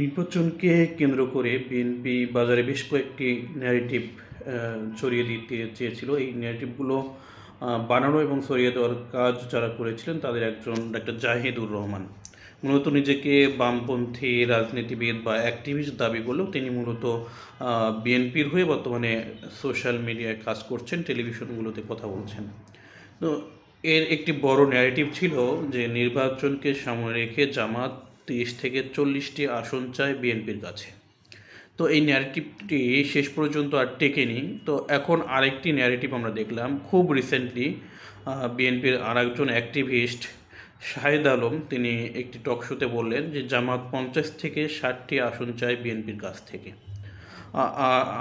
নির্বাচনকে কেন্দ্র করে বিএনপি বাজারে বেশ কয়েকটি ন্যারেটিভ ছড়িয়ে দিতে চেয়েছিল। এই ন্যারেটিভগুলো বানানো এবং ছড়িয়ে দেওয়ার কাজ যারা করেছিলেন তাদের একজন ডাক্তার জাহিদুর রহমান। মূলত নিজেকে বামপন্থী রাজনীতিবিদ বা অ্যাক্টিভিস্ট দাবি করলেও তিনি মূলত বিএনপির হয়ে বর্তমানে সোশ্যাল মিডিয়ায় কাজ করছেন টেলিভিশনগুলোতে কথা বলছেন। তো এর একটি বড় ন্যারেটিভ ছিল যে নির্বাচনকে সামনে রেখে জামাত তিরিশ থেকে চল্লিশটি আসন চায় বিএনপির কাছে। তো এই ন্যারেটিভটি শেষ পর্যন্ত আর টেকেনি। তো এখন আরেকটি ন্যারেটিভ আমরা দেখলাম। খুব রিসেন্টলি বিএনপির আরেকজন অ্যাক্টিভিস্ট শাহেদ আলম, তিনি একটি টক শোতে বললেন যে, জামাত পঞ্চাশ থেকে ষাটটি আসন চায় বিএনপির কাছ থেকে।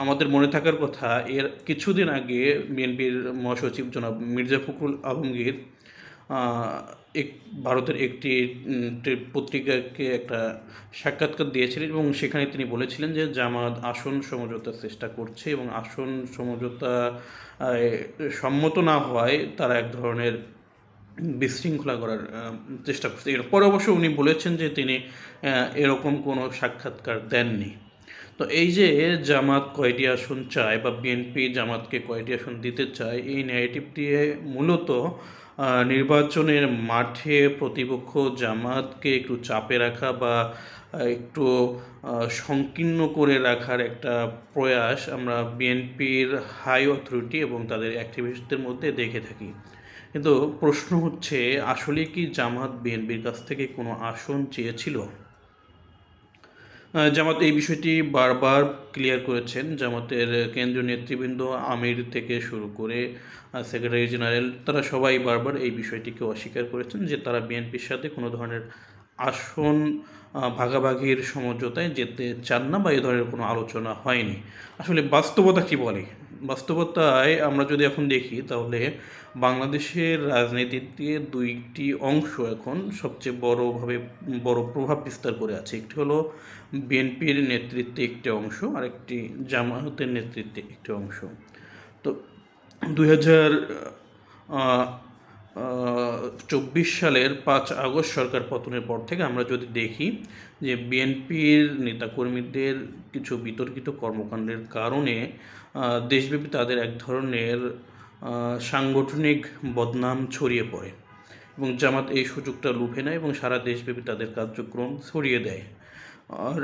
আমাদের মনে থাকার কথা, এর কিছুদিন আগে বিএনপির মহাসচিব জনাব মির্জা ফখরুল আলমগীর এক, ভারতের একটি পত্রিকাকে একটা সাক্ষাৎকার দিয়েছিলেন এবং সেখানে তিনি বলেছিলেন যে জামাত আসন সমঝোতার চেষ্টা করছে এবং আসন সমঝোতা সম্মত না হওয়ায় তারা এক ধরনের বিশৃঙ্খলা করার চেষ্টা করছে। এরপর অবশ্য উনি বলেছেন যে তিনি এরকম কোনো সাক্ষাৎকার দেননি। তো এই যে জামাত কয়টি আসন চায় বা বিএনপি জামাতকে কয়টি আসন দিতে চায়, এই ন্যারেটিভ দিয়ে মূলত নির্বাচনের মাঠে প্রতিপক্ষ জামাতকে একটু চাপে রাখা বা একটু সংকীর্ণ করে রাখার একটা প্রয়াস আমরা বিএনপির হাই অথরিটি এবং তাদের অ্যাক্টিভিস্টদের মধ্যে দেখে থাকি। কিন্তু প্রশ্ন হচ্ছে, আসলে কি জামাত বিএনপির কাছ থেকে কোনো আসন চেয়েছিল? জামাত এই বিষয়টি বারবার ক্লিয়ার করেছেন। জামাতের কেন্দ্রীয় নেতৃবৃন্দ আমির থেকে শুরু করে সেক্রেটারি জেনারেল তারা সবাই বারবার এই বিষয়টিকে অস্বীকার করেছেন যে তারা বিএনপির সাথে কোনো ধরনের আসন ভাগাভাগির সমঝোতায় যেতে চান না বা এ ধরনের কোনো আলোচনা হয়নি। আসলে বাস্তবতা কী বলে? বাস্তবতায় আমরা যদি এখন দেখি, তাহলে বাংলাদেশের রাজনীতিতে দুইটি অংশ এখন সবচেয়ে বড়ভাবে, বড় প্রভাব বিস্তার করে আছে। একটি হলো বিএনপির নেতৃত্বে একটি অংশ আর একটি জামায়াতের নেতৃত্বে একটি অংশ। তো দুই হাজার চব্বিশ সালের পাঁচ আগস্ট সরকার পতনের পর থেকে আমরা যদি দেখি যে বিএনপির নেতাকর্মীদের কিছু বিতর্কিত কর্মকাণ্ডের কারণে দেশব্যাপী তাদের এক ধরনের সাংগঠনিক বদনাম ছড়িয়ে পড়ে এবং জামাত এই সুযোগটা লুফে নেয় এবং সারা দেশব্যাপী তাদের কার্যক্রম ছড়িয়ে দেয়। আর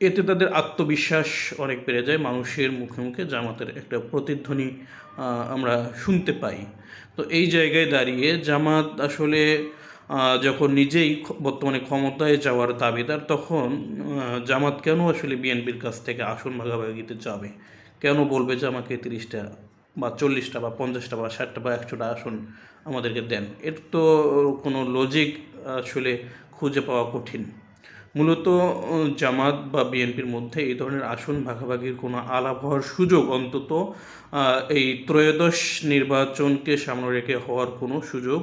এতে তাদের আত্মবিশ্বাস অনেক বেড়ে যায়, মানুষের মুখে মুখে জামাতের একটা প্রতিধ্বনি আমরা শুনতে পাই। তো এই জায়গায় দাঁড়িয়ে জামাত আসলে যখন নিজেই বর্তমানে ক্ষমতায় যাওয়ার দাবিদার, তখন জামাত কেন আসলে বিএনপির কাছ থেকে আসন ভাগাভাগিতে যাবে? কেন বলবে যে আমাকে তিরিশটা বা চল্লিশটা বা পঞ্চাশটা বা ষাটটা বা একশোটা আসন আমাদেরকে দেন? এর তো কোনো লজিক আসলে খুঁজে পাওয়া কঠিন। মূলত জামাত বা বিএনপির মধ্যে এই ধরনের আসন ভাগাভাগির কোনো আলাপ হওয়ার সুযোগ অন্তত এই ত্রয়োদশ নির্বাচনকে সামনে রেখে হওয়ার কোনো সুযোগ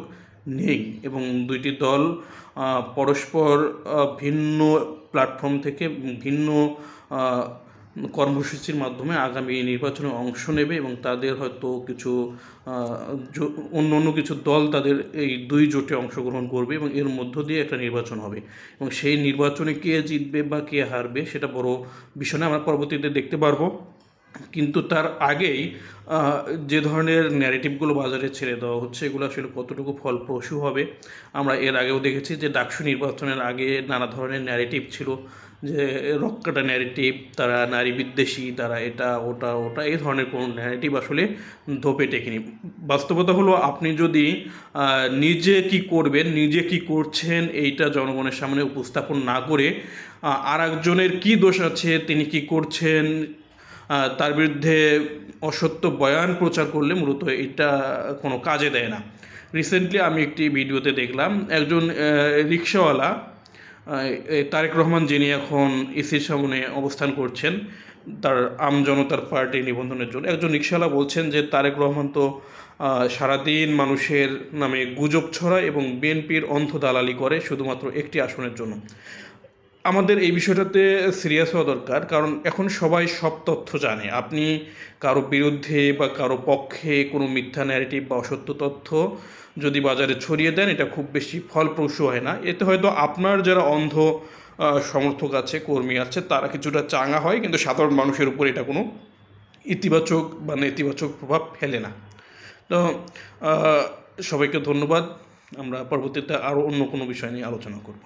নেই। এবং দুইটি দল পরস্পর ভিন্ন প্ল্যাটফর্ম থেকে ভিন্ন কর্মসূচির মাধ্যমে আগামী নির্বাচনে অংশ নেবে এবং তাদের হয়তো কিছু অন্য অন্য কিছু দল তাদের এই দুই জোটে অংশগ্রহণ করবে এবং এর মধ্য দিয়ে একটা নির্বাচন হবে। এবং সেই নির্বাচনে কে জিতবে বা কে হারবে সেটা বড় বিষয় না, আমরা পরবর্তীতে দেখতে পারব। কিন্তু তার আগেই যে ধরনের ন্যারেটিভগুলো বাজারে ছেড়ে দেওয়া হচ্ছে, এগুলো আসলে কতটুকু ফলপ্রসূ হবে, আমরা এর আগেও দেখেছি যে ডাকসু নির্বাচনের আগে নানা ধরনের ন্যারেটিভ ছিল, যে রক্কাটা ন্যারেটিভ তারা নারী বিদ্বেষী, তারা এটা, ওটা ওটা, এই ধরনের কোনো ন্যারেটিভ আসলে ধোপে টেকেনি। বাস্তবতা হলো, আপনি যদি নিজে কি করবেন, নিজে কি করছেন, এইটা জনগণের সামনে উপস্থাপন না করে আর একজনের কি দোষ আছে, তিনি কি করছেন তার বিরুদ্ধে অসত্য বয়ান প্রচার করলে মূলত এটা কোনো কাজে দেয় না। রিসেন্টলি আমি একটি ভিডিওতে দেখলাম, একজন রিক্সাওয়ালা তারেক রহমান যিনি এখন ইসির সামনে অবস্থান করছেন, তার আমজনতার পার্টি নিবন্ধনের জন্য, একজন রিক্সাওয়ালা বলছেন যে তারেক রহমান তো সারাদিন মানুষের নামে গুজব ছড়ায় এবং বিএনপির অন্ধ দালালি করে শুধুমাত্র একটি আসনের জন্য। আমাদের এই বিষয়টাতে সিরিয়াস হওয়া দরকার, কারণ এখন সবাই সব তথ্য জানে। আপনি কারও বিরুদ্ধে বা কারও পক্ষে কোনো মিথ্যা ন্যারেটিভ বা অসত্য তথ্য যদি বাজারে ছড়িয়ে দেন, এটা খুব বেশি ফলপ্রসূ হয় না। এতে হয়তো আপনার যারা অন্ধ সমর্থক আছে, কর্মী আছে, তারা কিছুটা চাঙা হয়, কিন্তু সাধারণ মানুষের উপর এটা কোনো ইতিবাচক বা নেতিবাচক প্রভাব ফেলে না। তো সবাইকে ধন্যবাদ। আমরা পরবর্তীতে আরও অন্য কোনো বিষয় নিয়ে আলোচনা করব